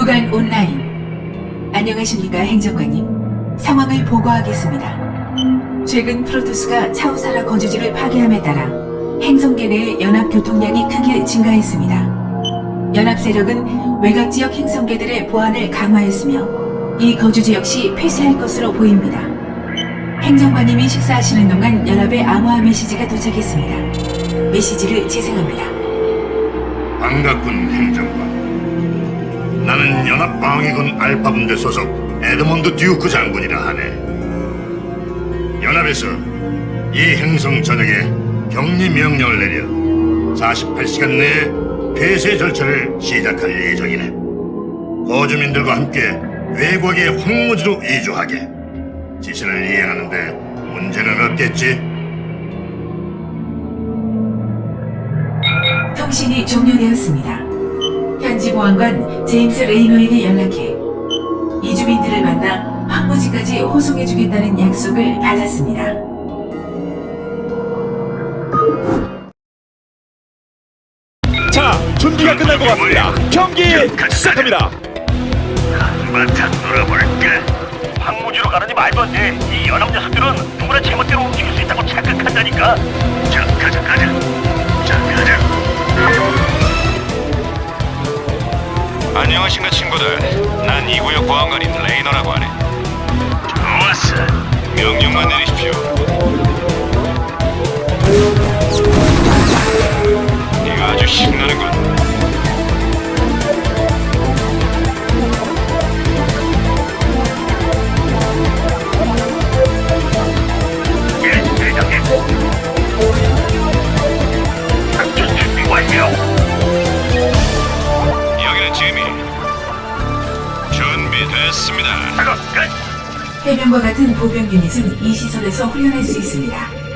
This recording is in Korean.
통신 온라인. 안녕하십니까, 행정관님. 상황을 보고하겠습니다. 최근 프로토스가 차우사라 거주지를 파괴함에 따라 행성계 내의 연합 교통량이 크게 증가했습니다. 연합 세력은 외곽 지역 행성계들의 보안을 강화했으며 이 거주지 역시 폐쇄할 것으로 보입니다. 행정관님이 식사하시는 동안 연합의 암호화 메시지가 도착했습니다. 메시지를 재생합니다. 반갑군 행정관. 나는 연합방위군 알파 군대 소속 에드먼드 듀크 장군이라 하네. 연합에서 이 행성 전역에 격리 명령을 내려 48시간 내에 폐쇄 절차를 시작할 예정이네. 거주민들과 함께 외곽의 황무지로 이주하게. 지시를 이행하는데 문제는 없겠지? 통신이 종료되었습니다. 현지 보안관 제임스 레이노에게 연락해 이주민들을 만나 황무지까지 호송해주겠다는 약속을 받았습니다. 자, 준비가 끝난 것 같습니다. 경기 시작합니다. 한바탕 놀아볼까? 황무지로 가느니 말도 안 돼. 이 연합 녀석들은 누구나 제멋대로 움직일 수 있다고 착각한다니까. 자, 가자, 가자. 자, 가자. 안녕하신가 친구들. 난 이 구역 보안관인 레이너라고 하네. 좋았어. 명령만 내리십시오. 이거 아주 신나는군. 예, 대장님. 작전 준비 완료. 준비됐습니다. 작업 끝. 해병과 같은 보병 유닛은 이 시설에서 훈련할 수 있습니다.